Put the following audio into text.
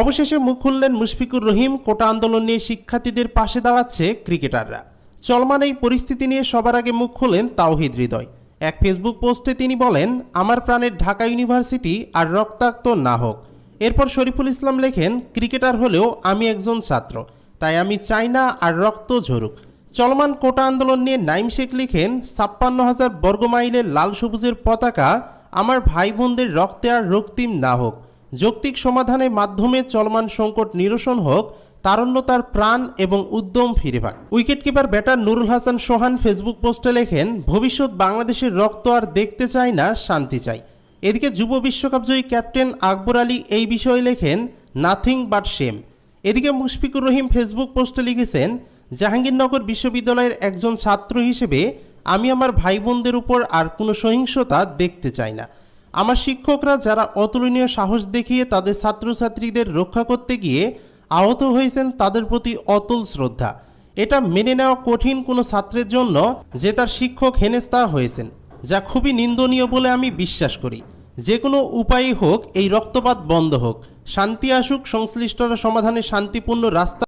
অবশেষে মুখ খুললেন মুশফিকুর রহিম, কোটা আন্দোলন নিয়ে শিক্ষার্থীদের পাশে দাঁড়াচ্ছে ক্রিকেটাররা। চলমান এই পরিস্থিতি নিয়ে সবার আগে মুখ খোলেন তাওহিদ হৃদয়। এক ফেসবুক পোস্টে তিনি বলেন, আমার প্রাণের ঢাকা ইউনিভার্সিটি আর রক্তাক্ত না হোক এরপর শরীফুল ইসলাম লেখেন, ক্রিকেটার হলেও আমি একজন ছাত্র, তাই আমি চাই না আর রক্ত ঝরুক। চলমান কোটা আন্দোলন নিয়ে নাইম শেখ লিখেন, ছাপ্পান্ন হাজার বর্গমাইলের লাল সবুজের পতাকা আমার ভাই বোনদের রক্তে আর রক্তিম না হোক যৌক্তিক সমাধানের মাধ্যমে চলমান সংকট নিরসন হোক তারণ্য তার প্রাণ এবং উদ্যম ফিরে পাক। Wicketkeeper batter Nurul Hasan Sohan Facebook পোস্টে লেখেন, ভবিষ্যৎ বাংলাদেশের রক্ত আর দেখতে চাই না, শান্তি চাই। এদিকে যুব বিশ্বকাপ জয়ী ক্যাপ্টেন আকবর আলী এই বিষয়ে লেখেন, নাথিং বাট শেম। এদিকে মুশফিকুর রহিম ফেসবুক পোস্টে লিখেছেন, জাহাঙ্গীরনগর বিশ্ববিদ্যালয়ের একজন ছাত্র হিসেবে আমি আমার ভাই বোনদের উপর আর কোনো সহিংসতা দেখতে চাই না। আমার শিক্ষকরা যারা অতুলনীয় সাহস দেখিয়ে তাদের ছাত্রছাত্রীদের রক্ষা করতে গিয়ে আহত হয়েছেন তাদের প্রতি অতুল শ্রদ্ধা। এটা মেনে নেওয়া কঠিন কোনো ছাত্রের জন্য যে তার শিক্ষক হেনেস্তা হয়েছেন, যা খুবই নিন্দনীয় বলে আমি বিশ্বাস করি। যে কোনো উপায়ই হোক, এই রক্তপাত বন্ধ হোক। শান্তি আসুক, সংশ্লিষ্টরা সমাধানে শান্তিপূর্ণ রাস্তা